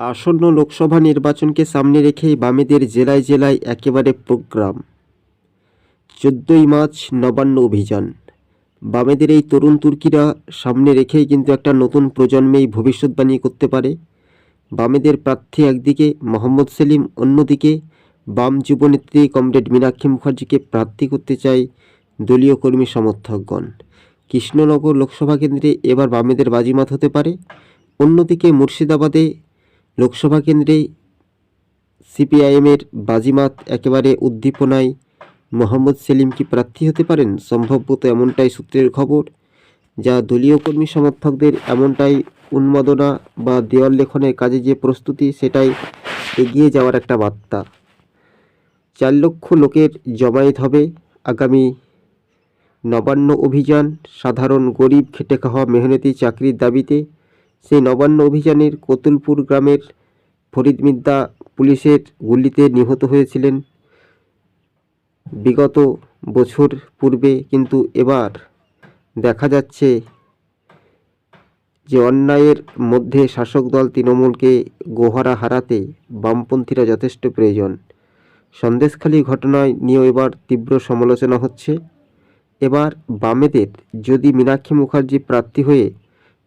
আসন্ন লোকসভা নির্বাচনকে সামনে রেখেই বামেদের জেলায় জেলায় একেবারে প্রোগ্রাম। চোদ্দোই মার্চ নবান্ন অভিযান। বামেদের এই তরুণ তুর্কিরা সামনে রেখেই কিন্তু একটা নতুন প্রজন্মেই ভবিষ্যৎবাণী করতে পারে। বামেদের প্রার্থী একদিকে মোহাম্মদ সেলিম, অন্যদিকে বাম যুবনেত্রী কমরেড মীনাক্ষী মুখার্জিকে প্রার্থী করতে চায় দলীয় কর্মী সমর্থকগণ। কৃষ্ণনগর লোকসভা কেন্দ্রে এবার বামেদের বাজিমাত হতে পারে। অন্যদিকে মুর্শিদাবাদে লোকসভা কেন্দ্রে সিপিআইএমের বাজিমাত একেবারে উদ্দীপনায় মোহাম্মদ সেলিম কি প্রার্থী হতে পারেন? সম্ভবত এমনটাই সূত্রের খবর, যা দলীয় কর্মী সমর্থকদের এমনটাই উন্মাদনা বা দেওয়াল লেখনের কাজে যে প্রস্তুতি, সেটাই এগিয়ে যাওয়ার একটা বার্তা। চার লক্ষ লোকের জমায়েত হবে আগামী নবান্ন অভিযান। সাধারণ গরিব খেটে খাওয়া মেহনতি চাকরির দাবিতে সেই নবান্ন অভিযানের কতুলপুর গ্রামের ফরিদ মিদ্দা পুলিশের গুলিতে নিহত হয়েছিলেন। বিগত বছর পূর্বে কিন্তু এবার দেখা যাচ্ছে যে অন্যায়ের মধ্যে শাসক দল তৃণমূলকে গোহারা হারাতে বামপন্থীরা যথেষ্ট প্রয়োজন। সন্দেশখালী ঘটনায় নিয়েও এবার তীব্র সমালোচনা হচ্ছে। এবার বামেদের যদি মীনাক্ষী মুখার্জি প্রার্থী হয়ে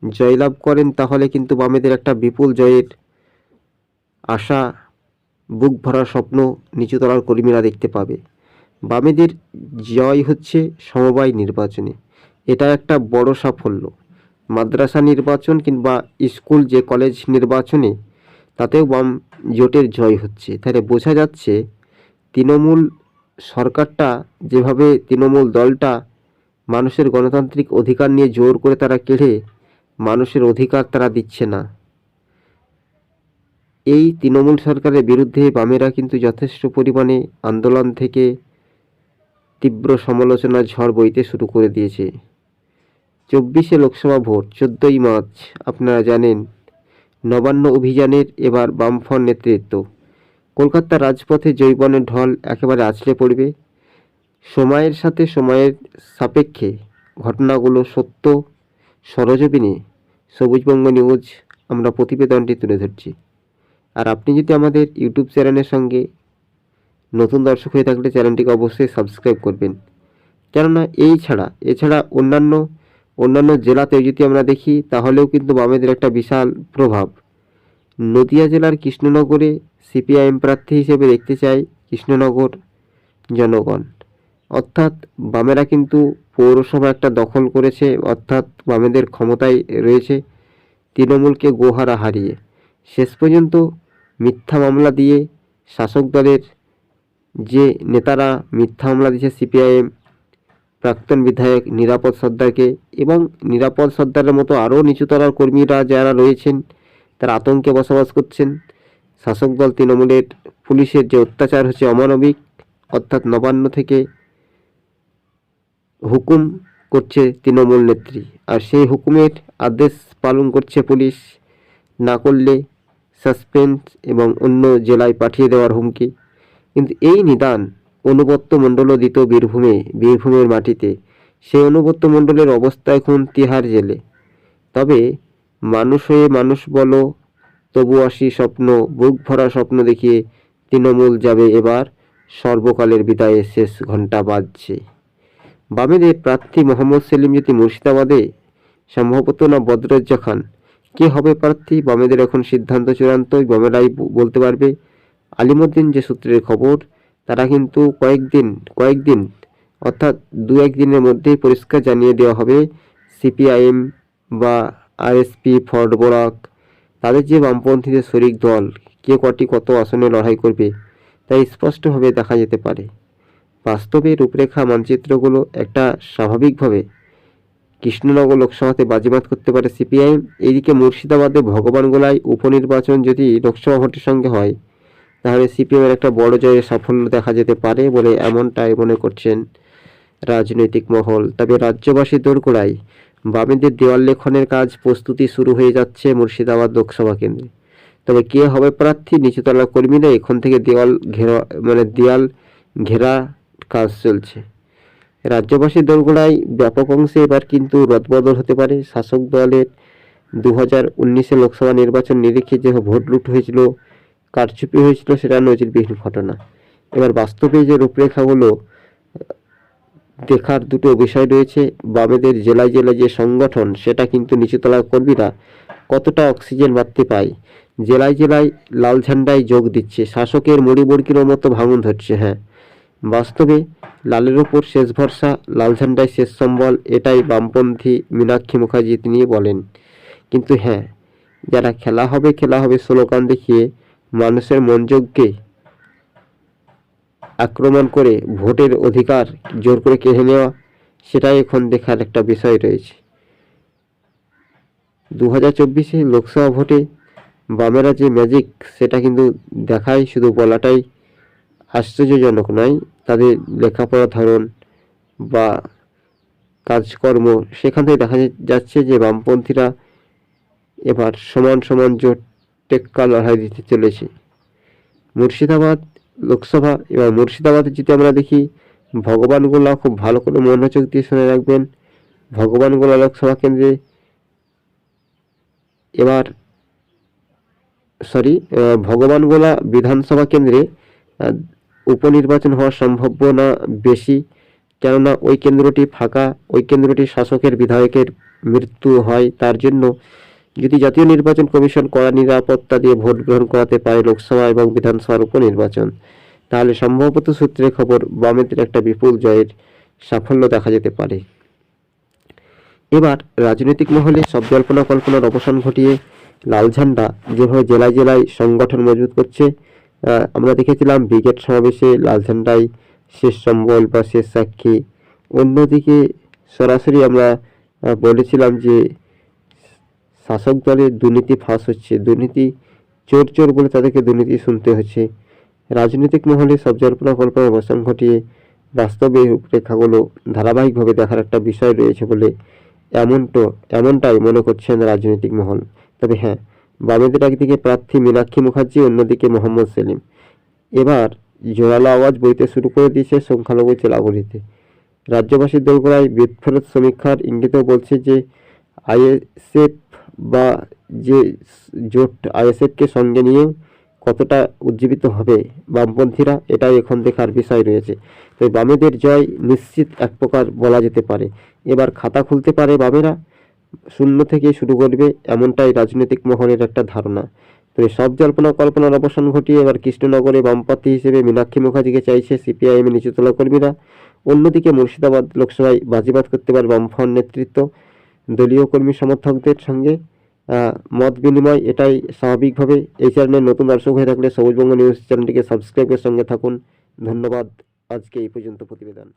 জয়লাভ করেন, তাহলে কিন্তু বামেদের একটা বিপুল জয়ের আশা, বুক ভরা স্বপ্ন নিচুতলার কর্মীরা দেখতে পাবে। বামেদের জয় হচ্ছে সমবায় নির্বাচনে। এটা একটা বড় সাফল্য। মাদ্রাসা নির্বাচন কিংবা স্কুল যে কলেজ নির্বাচনে, তাতেও বাম জোটের জয় হচ্ছে। তাহলে বোঝা যাচ্ছে, তৃণমূল সরকারটা যেভাবে তৃণমূল দলটা মানুষের গণতান্ত্রিক অধিকার নিয়ে জোর করে তারা কেড়ে মানুষের অধিকার তারা দিচ্ছে না। এই তৃণমূল সরকারের বিরুদ্ধে বামেরা কিন্তু যথেষ্ট পরিমাণে আন্দোলন থেকে তীব্র সমালোচনার ঝড় বইতে শুরু করে দিয়েছে। চব্বিশে লোকসভা ভোট, চোদ্দোই মার্চ, আপনারা জানেন, নবান্ন অভিযানের এবার বামফ্রন্ট নেতৃত্ব। কলকাতার রাজপথে জৈবনের ঢল একেবারে আছড়ে পড়বে। সময়ের সাথে সময়ের সাপেক্ষে ঘটনাগুলো সত্য সরজমিনে সবুজবঙ্গ নিউজ, আমরা প্রতিবেদনটি তুলে ধরছি। আর আপনি যদি আমাদের ইউটিউব চ্যানেলের সঙ্গে নতুন দর্শক হয়ে থাকলে চ্যানেলটিকে অবশ্যই সাবস্ক্রাইব করবেন। কেননা এই ছাড়া, এছাড়া অন্যান্য অন্যান্য জেলাতেও যদি আমরা দেখি, তাহলেও কিন্তু বামেদের একটা বিশাল প্রভাব। নদিয়া জেলার কৃষ্ণনগরে সিপিআইএম প্রার্থী হিসেবে দেখতে চাই কৃষ্ণনগর জনগণ। অর্থাৎ বামেরা কিন্তু পৌরসভা একটা দখল করেছে, অর্থাৎ বামেদের ক্ষমতায় রয়েছে তৃণমূলকে গোহারা হারিয়ে। শেষ পর্যন্ত মিথ্যা মামলা দিয়ে শাসক দলের যে নেতারা মিথ্যা মামলা দিয়েছে সিপিআইএম, প্রাক্তন বিধায়ক নিরাপদ সর্দারকে এবং নিরাপদ সর্দারের মতো আরও নিচুতলার কর্মীরা যারা রয়েছেন, তারা আতঙ্কে বসবাস করছেন। শাসক দল তৃণমূলের পুলিশের যে অত্যাচার হচ্ছে অমানবিক, অর্থাৎ নবান্ন থেকে হুকুম করছে তৃণমূল নেত্রী। আর সেই হুকুমের আদেশ পালন করছে পুলিশ। না করলে সাসপেন্স এবং অন্য জেলায় পাঠিয়ে দেওয়ার হুমকি। কিন্তু এই নিদান অনুবত্ত মণ্ডলও দিত বীরভূমে, বীরভূমের মাটিতে। সেই অনুবত্ত মণ্ডলের অবস্থা এখন তিহার জেলে। তবে মানুষ হয়ে মানুষ বলো, তবু আসি স্বপ্ন, বুক ভরা স্বপ্ন দেখিয়ে তৃণমূল যাবে এবার। সর্বকালের বিদায়ে শেষ ঘণ্টা বাজছে। বামেদের প্রার্থী মোহাম্মদ সেলিম যদি মুর্শিদাবাদে, সম্ভবত না বদরজ্জা খান? কে হবে প্রার্থী? বামেদের এখন সিদ্ধান্ত চূড়ান্ত বামেরাই বলতে পারবে। আলিমুদ্দিন যে সূত্রের খবর, তারা কিন্তু কয়েকদিন কয়েকদিন, অর্থাৎ দু একদিনের মধ্যেই পরিষ্কার জানিয়ে দেওয়া হবে, সিপিআইএম বা আরএসপি, ফর্ড, বরাক, তাদের যে বামপন্থীদের শরিক দল, কে কটি কত আসনে লড়াই করবে তাই স্পষ্টভাবে দেখা যেতে পারে। বাস্তবে রূপরেখা মানচিত্রগুলো একটা স্বাভাবিকভাবে কৃষ্ণনগর লোকসভাতে বাজিমাত করতে পারে সিপিআইএম। এদিকে মুর্শিদাবাদে ভগবানগোলায় উপনির্বাচন যদি লোকসভা ভোটের সঙ্গে হয়, তাহলে সিপিএমের একটা বড় জয়ের সাফল্য দেখা যেতে পারে বলে এমনটাই মনে করছেন রাজনৈতিক মহল। তবে রাজ্যবাসী দোরগোড়ায় বামেদের দেওয়াল লেখনের কাজ প্রস্তুতি শুরু হয়ে যাচ্ছে মুর্শিদাবাদ লোকসভা কেন্দ্রে। তবে কে হবে প্রার্থী নিচুতলা কর্মীরা, এখন থেকে দেওয়াল ঘেরা মানে দেয়াল ঘেরা কাজ চলছে। রাজ্যবাসী দোরগোড়ায় ব্যাপক অংশে এবার কিন্তু রদবদল হতে পারে। শাসক দলের দু হাজার উনিশে লোকসভা নির্বাচন নিরিখে যে ভোট লুট হয়েছিল, কারচুপি হয়েছিল, সেটা নজিরবিহীন ঘটনা। এবার বাস্তবে যে রূপরেখাগুলো দেখার দুটো বিষয় রয়েছে। বামেদের জেলায় জেলায় যে সংগঠন, সেটা কিন্তু নিচুতলা কর্মীরা কতটা অক্সিজেন বাড়তে পায়? জেলায় জেলায় লাল ঝান্ডায় যোগ দিচ্ছে। শাসকের মুড়কির মতো ভাঙন ধরছে হ্যাঁ। বাস্তবে লালের ওপর শেষ ভরসা, লাল ঝান্ডায় শেষ সম্বল, এটাই বামপন্থী মীনাক্ষী মুখার্জি তিনি বলেন। কিন্তু হ্যাঁ যারা খেলা হবে খেলা হবে স্লোগান দেখিয়ে মানুষের মনোযোগকে আক্রমণ করে ভোটের অধিকার জোর করে কেড়ে নেওয়া, সেটাই এখন দেখার একটা বিষয় রয়েছে। দু হাজার চব্বিশে লোকসভা ভোটে বামেরা যে ম্যাজিক সেটা কিন্তু দেখাই শুধু বলাটাই আশ্চর্যজনক নয় তাদের লেখাপড়া ধরন বা কাজকর্ম সেখান থেকে দেখা যাচ্ছে যে বামপন্থীরা এবার সমান সমান জোট টেক্কা লড়াই দিতে চলেছে। মুর্শিদাবাদ লোকসভা, এবার মুর্শিদাবাদে যদি আমরা দেখি ভগবানগোলা খুব ভালো করে মনোযোগ দিয়ে শুনে রাখবেন। ভগবানগোলা লোকসভা কেন্দ্রে এবার সরি ভগবানগোলা বিধানসভা কেন্দ্রে উপনির্বাচন হওয়া হওয়ার সম্ভাবনা বেশি, কেননা ওই কেন্দ্রটি ফাঁকা, ওই কেন্দ্রটি শাসকের বিধায়কের মৃত্যু হয়, তার জন্য যদি জাতীয় নির্বাচন কমিশন কড়া নিরাপত্তা দিয়ে ভোট গ্রহণ করাতে পারে লোকসভা এবং বিধানসভার উপনির্বাচন, তাহলে সম্ভবত সূত্রে খবর বামেদের একটা বিপুল জয়ের সাফল্য দেখা যেতে পারে। এবার রাজনৈতিক মহলে সব জল্পনা কল্পনার অবসান ঘটিয়ে লাল ঝান্ডা যেভাবে জেলায় জেলায় সংগঠন মজবুত করছে আমরা দেখেছিলাম ব্রিগেড সমাবেশে লাল ঝান্ডায় শেষ সম্বল বা শেষ সাক্ষী। অন্যদিকে সরাসরি আমরা বলেছিলাম যে শাসক দলের দুর্নীতি ফাঁস হচ্ছে, দুর্নীতি চোর চোর বলে তাদেরকে দুর্নীতি শুনতে হচ্ছে। রাজনৈতিক মহলে সব জল্পনা কল্পনার অবসান ঘটিয়ে বাস্তবে রূপরেখাগুলো ধারাবাহিকভাবে দেখার একটা বিষয় রয়েছে বলে এমনটো, এমনটাই মনে করছেন রাজনৈতিক মহল। তবে হ্যাঁ বামেদের একদিকে প্রার্থী মীনাক্ষী মুখার্জি, অন্যদিকে মোহাম্মদ সেলিম। এবার জোরালো আওয়াজ বইতে শুরু করে দিয়েছে সংখ্যালঘু জেলাগুলিতে রাজ্যবাসীর দোলগোড়ায় বিদফেরত সমীক্ষার ইঙ্গিতও বলছে যে, আইএসএফ বা যে জোট আইএসএফকে সঙ্গে নিয়েও কতটা উজ্জীবিত হবে বামপন্থীরা, এটাই এখন দেখার বিষয় রয়েছে। তো বামেদের জয় নিশ্চিত এক প্রকার বলা যেতে পারে। এবার খাতা খুলতে পারে বামেরা শূন্য থেকে শুরু করবে এমনটাই রাজনৈতিক মহলের একটা ধারণা। তবে সব জল্পনা কল্পনার অবসান ঘটিয়ে এবার কৃষ্ণনগরে বামপ্রার্থী হিসেবে মীনাক্ষী মুখার্জিকে চাইছে সিপিআইএম এর নিচুতলা কর্মীরা। অন্যদিকে মুর্শিদাবাদ লোকসভায় বাজিবাদ করতে পারে বামফ্রন্ট নেতৃত্ব। দলীয় কর্মী সমর্থকদের সঙ্গে মত বিনিময় এটাই স্বাভাবিকভাবে। এই চ্যানেলের নতুন দর্শক হয়ে থাকলে সবুজবঙ্গ নিউজ চ্যানেলটিকে সাবস্ক্রাইবের সঙ্গে থাকুন। ধন্যবাদ। আজকে এই পর্যন্ত প্রতিবেদন।